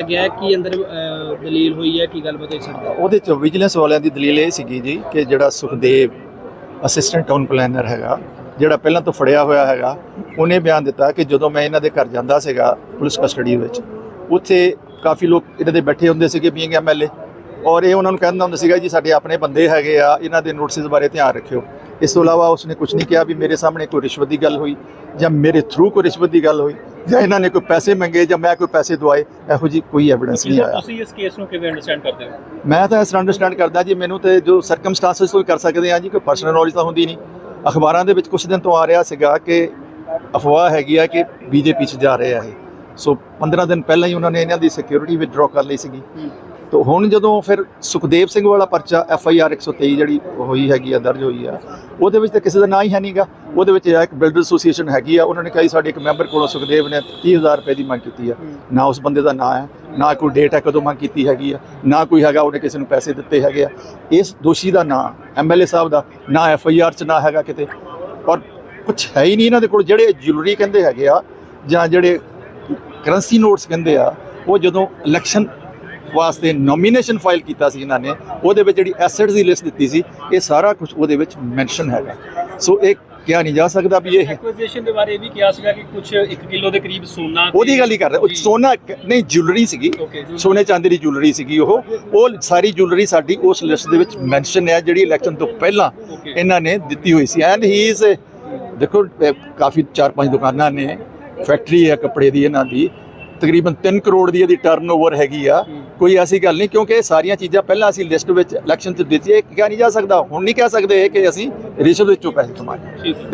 ਗਿਆ ਕੀ ਅੰਦਰ ਅਹ, ਦਲੀਲ ਹੋਈ ਹੈ ਕੀ ਗੱਲਬਾਤ ਹੋਈ ਸਰ ਉਹਦੇ ਚ ਵਿਜੀਲੈਂਸ ਵਾਲਿਆਂ ਦੀ ਦਲੀਲ ਇਹ ਸੀਗੀ ਜੀ ਕਿ ਜਿਹੜਾ ਸੁਖਦੇਵ ਅਸਿਸਟੈਂਟ ਟਾਊਨ ਪਲੈਨਰ ਹੈਗਾ ਜਿਹੜਾ ਪਹਿਲਾਂ ਤੋਂ ਫੜਿਆ ਹੋਇਆ ਹੈਗਾ ਉਹਨੇ ਬਿਆਨ ਦਿੱਤਾ ਕਿ ਜਦੋਂ ਮੈਂ ਇਹਨਾਂ ਦੇ ਘਰ ਜਾਂਦਾ ਸੀਗਾ ਪੁਲਿਸ ਕਸਟਡੀ ਵਿੱਚ ਉੱਥੇ ਕਾਫੀ ਲੋਕ ਇਹਨਾਂ ਦੇ ਬੈਠੇ ਹੁੰਦੇ ਸੀਗੇ ਬੀਇੰਗ ਐਮਐਲਏ ਔਰ ਇਹ ਉਹਨਾਂ ਨੂੰ ਕਹਿੰਦਾ ਹੁੰਦਾ ਸੀਗਾ ਜੀ ਸਾਡੇ ਆਪਣੇ ਬੰਦੇ ਹੈਗੇ ਆ ਇਹਨਾਂ ਦੇ ਨੋਟਿਸ ਬਾਰੇ ਧਿਆਨ ਰੱਖਿਓ। ਇਸ ਤੋਂ ਇਲਾਵਾ ਉਸਨੇ ਕੁਝ ਨਹੀਂ ਕਿਹਾ ਵੀ ਮੇਰੇ ਸਾਹਮਣੇ ਕੋਈ ਰਿਸ਼ਵਤ ਦੀ ਗੱਲ ਹੋਈ ਜਾਂ ਮੇਰੇ ਥਰੂ ਕੋਈ ਰਿਸ਼ਵਤ ਦੀ ਗੱਲ ਹੋਈ ਜਾਂ ਇਹਨਾਂ ਨੇ ਕੋਈ ਪੈਸੇ ਮੰਗੇ ਜਾਂ ਮੈਂ ਕੋਈ ਪੈਸੇ ਦਵਾਏ ਇਹੋ ਜੀ ਕੋਈ ਐਵੀਡੈਂਸ ਨਹੀਂ ਆਇਆ। ਤੁਸੀਂ ਇਸ ਕੇਸ ਨੂੰ ਕਿਵੇਂ ਅੰਡਰਸਟੈਂਡ ਕਰਦੇ ਹੋ? ਮੈਂ ਤਾਂ ਇਸ ਅੰਡਰਸਟੈਂਡ ਕਰਦਾ ਜੀ ਮੈਨੂੰ ਤੇ ਜੋ ਸਰਕਮਸਟੈਂਸਸ ਤੋਂ ਕਰ ਸਕਦੇ ਆ ਜੀ ਕੋਈ ਪਰਸਨਲ ਨੌਲੇਜ ਤਾਂ ਹੁੰਦੀ ਨਹੀਂ। ਅਖਬਾਰਾਂ ਦੇ ਵਿੱਚ ਕੁਝ ਦਿਨ ਤੋਂ ਆ ਰਿਹਾ ਸੀਗਾ ਕਿ ਅਫਵਾਹ ਹੈਗੀ ਆ ਕਿ ਬੀਜੇਪੀ ਚ ਜਾ ਰਹੇ ਆ ਇਹ। ਸੋ 15 ਦਿਨ ਪਹਿਲਾਂ ਹੀ ਉਹਨਾਂ ਨੇ ਇਹਨਾਂ ਦੀ ਸਿਕਿਉਰਿਟੀ ਵਿਦਡਰਾ ਕਰ ਲਈ ਸੀਗੀ। ਤੋ ਹੁਣ ਜਦੋਂ ਫਿਰ ਸੁਖਦੇਵ ਸਿੰਘ ਵਾਲਾ ਪਰਚਾ ਐਫ ਆਈ ਆਰ 123 ਜਿਹੜੀ ਹੋਈ ਹੈਗੀ ਆ ਦਰਜ ਹੋਈ ਆ ਉਹਦੇ ਵਿੱਚ ਤਾਂ ਕਿਸੇ ਦਾ ਨਾਂ ਹੀ ਹੈ ਨਹੀਂਗਾ ਉਹਦੇ ਵਿੱਚ ਇੱਕ ਬਿਲਡਰ ਐਸੋਸੀਏਸ਼ਨ ਹੈਗੀ ਆ। ਉਹਨਾਂ ਨੇ ਕਹੀ ਸਾਡੇ ਇੱਕ ਮੈਂਬਰ ਕੋਲੋਂ ਸੁਖਦੇਵ ਨੇ 30000 ਰੁਪਏ ਦੀ ਮੰਗ ਕੀਤੀ ਆ। ਨਾ ਉਸ ਬੰਦੇ ਦਾ ਨਾਂ ਹੈ ਨਾ ਕੋਈ ਡੇਟ ਹੈ ਕਦੋਂ ਮੰਗ ਕੀਤੀ ਹੈਗੀ ਆ ਨਾ ਕੋਈ ਹੈਗਾ ਉਹਨੇ ਕਿਸੇ ਨੂੰ ਪੈਸੇ ਦਿੱਤੇ ਹੈਗੇ ਆ। ਇਸ ਦੋਸ਼ੀ ਦਾ ਨਾਂ ਐਮਐਲਏ ਸਾਹਿਬ ਦਾ ਨਾ ਐਫ ਆਈ ਆਰ ਚ ਨਾ ਹੈਗਾ ਕਿਤੇ। ਔਰ ਕੁਝ ਹੈ ਹੀ ਨਹੀਂ ਇਹਨਾਂ ਦੇ ਕੋਲ। ਜਿਹੜੇ ਜੁਐਲਰੀ ਕਹਿੰਦੇ ਹੈਗੇ ਆ ਜਾਂ ਜਿਹੜੇ ਕਰੰਸੀ ਨੋਟਸ ਕਹਿੰਦੇ ਆ ਉਹ ਜਦੋਂ ਇਲੈਕਸ਼ਨ ਵਾਸਤੇ ਨੋਮੀਨੇਸ਼ਨ ਫਾਈਲ ਕੀਤਾ ਸੀ ਇਹਨਾਂ ਨੇ ਉਹਦੇ ਵਿੱਚ ਜਿਹੜੀ ਐਸੈਟਸ ਦੀ ਲਿਸਟ ਦਿੱਤੀ ਸੀ ਇਹ ਸਾਰਾ ਕੁਝ ਉਹਦੇ ਵਿੱਚ ਮੈਂਸ਼ਨ ਹੈਗਾ। ਸੋ ਇਹ ਕਿਹਾ ਨਹੀਂ ਜਾ ਸਕਦਾ ਵੀ ਇਹ ਐਕੁਇਜ਼ੀਸ਼ਨ ਦੇ ਬਾਰੇ ਵੀ ਕਿਹਾ ਸੀਗਾ ਕਿ ਕੁਝ 1 ਕਿਲੋ ਦੇ ਕਰੀਬ ਸੋਨਾ ਉਹਦੀ ਗੱਲ ਹੀ ਕਰ ਰਿਹਾ। ਸੋਨਾ ਨਹੀਂ ਜੁਐਲਰੀ ਸੀਗੀ। ਸੋਨੇ ਚਾਂਦੀ ਦੀ ਜੁਐਲਰੀ ਸੀਗੀ ਉਹ। ਉਹ ਸਾਰੀ ਜੁਐਲਰੀ ਸਾਡੀ ਉਸ ਲਿਸਟ ਦੇ ਵਿੱਚ ਮੈਂਸ਼ਨ ਹੈ ਜਿਹੜੀ ਇਲੈਕਸ਼ਨ ਤੋਂ ਪਹਿਲਾਂ। ਇਹਨਾਂ ਨੇ ਦਿੱਤੀ ਹੋਈ ਸੀ। ਐਂਡ ਹੀ ਇਜ਼ ਦੇਖੋ ਕਾਫੀ ਚਾਰ ਪੰਜ ਦੁਕਾਨਾਂ ਨੇ। ਫੈਕਟਰੀ ਹੈ ਕੱਪੜੇ ਦੀ ਇਹਨਾਂ ਦੀ। ਤਕਰੀਬਨ 3 ਕਰੋੜ ਦੀ ਇਹਦੀ ਟਰਨਓਵਰ ਹੈਗੀ ਆ। ਕੋਈ ਐਸੀ ਗੱਲ ਨਹੀਂ ਕਿਉਂਕਿ ਇਹ ਸਾਰੀਆਂ ਚੀਜ਼ਾਂ ਪਹਿਲਾਂ ਅਸੀਂ ਲਿਸਟ ਵਿੱਚ ਇਲੈਕਸ਼ਨ 'ਚ ਦਿੱਤੀ ਇਹ ਕਿਹਾ ਨਹੀਂ ਜਾ ਸਕਦਾ। ਹੁਣ ਨਹੀਂ ਕਹਿ ਸਕਦੇ ਕਿ ਅਸੀਂ ਰਿਸ਼ਵਤ ਵਿੱਚੋਂ ਪੈਸੇ ਕਮਾਏ। ਠੀਕ ਹੈ।